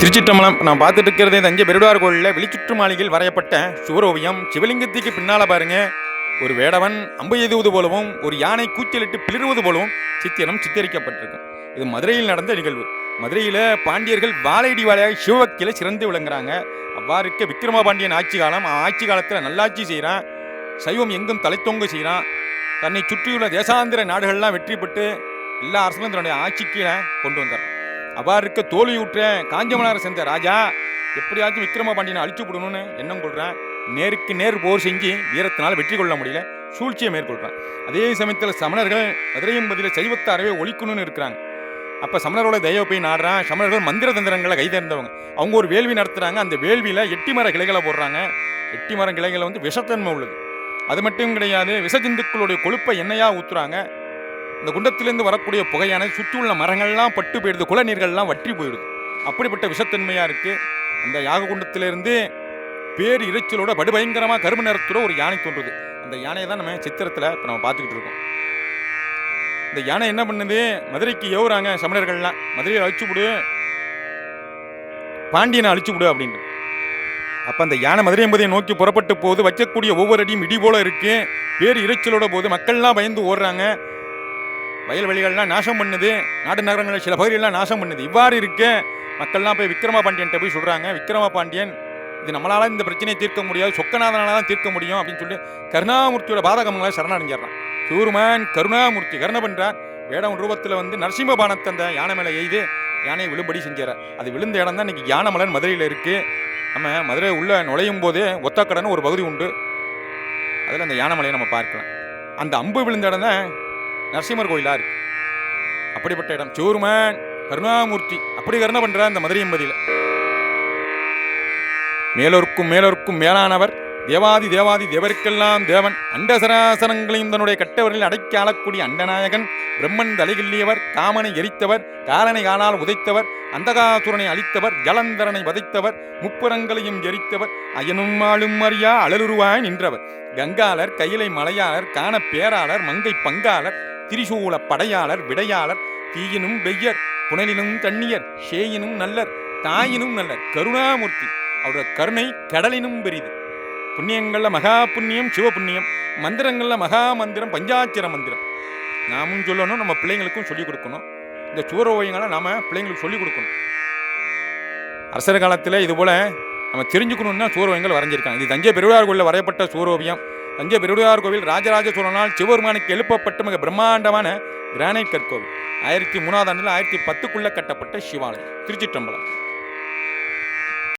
திருச்சிற்றம்பலம் நான் பார்த்துட்டு இருக்கிறது தஞ்சை பெருடார் கோயிலில் வெளிச்சுற்று மாளிகையில் வரையப்பட்ட சுவரோவியம் சிவலிங்கத்துக்கு பின்னால் பாருங்க. ஒரு வேடவன் அம்பு எழுதுவது போலவும் ஒரு யானை கூச்சலிட்டு பிளிருவது போலவும் சித்திரம் சித்தரிக்கப்பட்டிருக்கு. இது மதுரையில் நடந்த நிகழ்வு. மதுரையில் பாண்டியர்கள் வாழையடி வாழையாக சிவபக்தியில் சிறந்து விளங்குறாங்க. அவ்வாறு இருக்க விக்ரமபாண்டியன் ஆட்சி காலம் ஆட்சி காலத்தில் நல்லாட்சி செய்கிறான் சைவம் எங்கும் தலைத்தொங்க செய்கிறான் தன்னை சுற்றியுள்ள தேசாந்திர நாடுகள்லாம் வெற்றி பெற்று எல்லா அரசுகளும் தன்னுடைய ஆட்சி கீழே கொண்டு வந்தார் அவ்வாறு இருக்க தோல்வியுற்ற காஞ்சமனாரை சேர்ந்த ராஜா எப்படியாச்சும் விக்ரமபாண்டியனை அழிச்சு விடணும்னு எண்ணம் கொள்றான். நேருக்கு நேர் போர் செஞ்சு வீரத்தினால் வெற்றி கொள்ள முடியல. சூழ்ச்சியை மேற்கொள்கிறான் அதே சமயத்தில் சமணர்கள் மதுரையும் பதில சைவத்தை அறவே ஒழிக்கணும்னு இருக்கிறாங்க. அப்போ சமணரோட தயவை போய் நாடுறான். சமணர்கள் மந்திர தந்திரங்களை கைதேர்ந்தவங்க அவங்க ஒரு வேள்வி நடத்துகிறாங்க அந்த வேள்வியில் எட்டி மர கிளைகளை போடுறாங்க. எட்டி மர கிளைகளை வந்து விஷத்தன்மை உள்ளது. அது மட்டும் கிடையாது விஷஜந்துக்களுடைய கொழுப்பை எண்ணெயாக ஊற்றுறாங்க இந்த குண்டத்திலிருந்து வரக்கூடிய புகையானது சுற்றியுள்ள மரங்கள்லாம் பட்டு போயிடுது குளநீர்கள்லாம் வற்றி போயிடுது. அப்படிப்பட்ட விஷத்தன்மையாக இருக்குது அந்த யாக குண்டத்திலிருந்து பேர் இறைச்சலோட படுபயங்கரமாக கரும நிறத்தோட ஒரு யானை தோன்றுது. அந்த யானையை தான் நம்ம சித்திரத்தில் இப்போ நம்ம பார்த்துக்கிட்டு இருக்கோம். இந்த யானை என்ன பண்ணுது? மதுரைக்கு ஏவுறாங்க சமணர்கள்லாம். மதுரையை அழிச்சு விடு. பாண்டியனை அழிச்சு விடு அப்படின்னு. அப்போ அந்த யானை மதுரை என்பதை நோக்கி புறப்பட்டு போது வைக்கக்கூடிய ஒவ்வொரு அடியும் இடி போல இருக்குது பேர் இறைச்சலோட போது மக்கள்லாம் பயந்து ஓடுறாங்க. வயல்வெளிகள்லாம் நாசம் பண்ணுது நாட்டு நகரங்களில் சில பகுதிகளெலாம் நாசம் பண்ணுது. இவ்வாறு இருக்க மக்கள்லாம் போய் விக்ரம பாண்டியன்ட்ட போய் சொல்கிறாங்க விக்ரம பாண்டியன் இது நம்மளால் இந்த பிரச்சனையை தீர்க்க முடியாது சொக்கநாதனால தான் தீர்க்க முடியும் அப்படின்னு சொல்லி கருணாமூர்த்தியோட பாதகமங்களை சரணடைஞ்சிடறான். சூர்மான் கருணாமூர்த்தி கருண பண்ணுறார் வேடம் ரூபத்தில் வந்து நரசிம்ம பானத்தை அந்த யானை மேலே எய்து யானையை விழும்படி செஞ்சார். அது விழுந்த இடம் தான் இன்றைக்கி யானைமலன் மதுரையில் இருக்குது நம்ம மதுரை உள்ளே நுழையும் போதே ஒத்தக்கடன்னு ஒரு பகுதி உண்டு. அதில் அந்த யானைமலையை நம்ம பார்க்கலாம். அந்த அம்பு விழுந்த இடம் தான் நரசிம்மர் கோயிலா இருக்கு. அப்படிப்பட்ட இடம். சூருமன் கருணாமூர்த்தி அப்படி கருணை பண்ற அந்த மதுரை எம்பதியில். மேலோர்க்கும் மேலோர்க்கும் மேலானவர் தேவாதி தேவாதி தேவருக்கெல்லாம் தேவன். அண்டசராசனங்களையும் தன்னுடைய கட்டவர்களில் அடக்கி ஆளக்கூடிய அண்டநாயகன் பிரம்மன் தலைகில்லியவர் காமனை எரித்தவர் காலனை காணால் உதைத்தவர் அந்தகாசுரனை அழித்தவர் ஜலந்தரனை வதைத்தவர் முப்புறங்களையும் எரித்தவர் அயனும் ஆளும் அறியா அழலுருவாய் நின்றவர். கங்காளர் கையிலை மலையாளர் காண பேராளர் மங்கை பங்காளர் திரிசூல படையாளர் விடையாளர் தீயினும் வெய்யர் புனலினும் தண்ணியர் ஷேயினும் நல்லர் தாயினும் நல்லர் கருணாமூர்த்தி அவரோட கருணை கடலினும் பெரிது. புண்ணியங்களில் மகா புண்ணியம் சிவ புண்ணியம் மந்திரங்களில் மகா மந்திரம் பஞ்சாட்சர மந்திரம். நாமும் சொல்லணும் நம்ம பிள்ளைங்களுக்கும் சொல்லிக் கொடுக்கணும். இந்த சூர ஓவியங்களை நாம் பிள்ளைங்களுக்கு சொல்லிக் கொடுக்கணும். அரசர் காலத்தில் இது போல நம்ம தெரிஞ்சுக்கணும்னா சுவரோவியங்கள் வரைஞ்சிருக்காங்க. இது தஞ்சை பெருவிழார் கோயிலில் வரையப்பட்ட சுவரோவியம் தஞ்சை பெருவுடையார் கோவில் ராஜராஜ சோழனால் சிவபெருமானுக்கு எழுப்பப்பட்ட மிக பிரம்மாண்டமான கிரானைட் கற்கோவில். ஆயிரத்தி மூணாவது ஆண்டில் ஆயிரத்தி பத்துக்குள்ளே கட்டப்பட்ட சிவாலயம் திருச்சிற்றம்பலம்.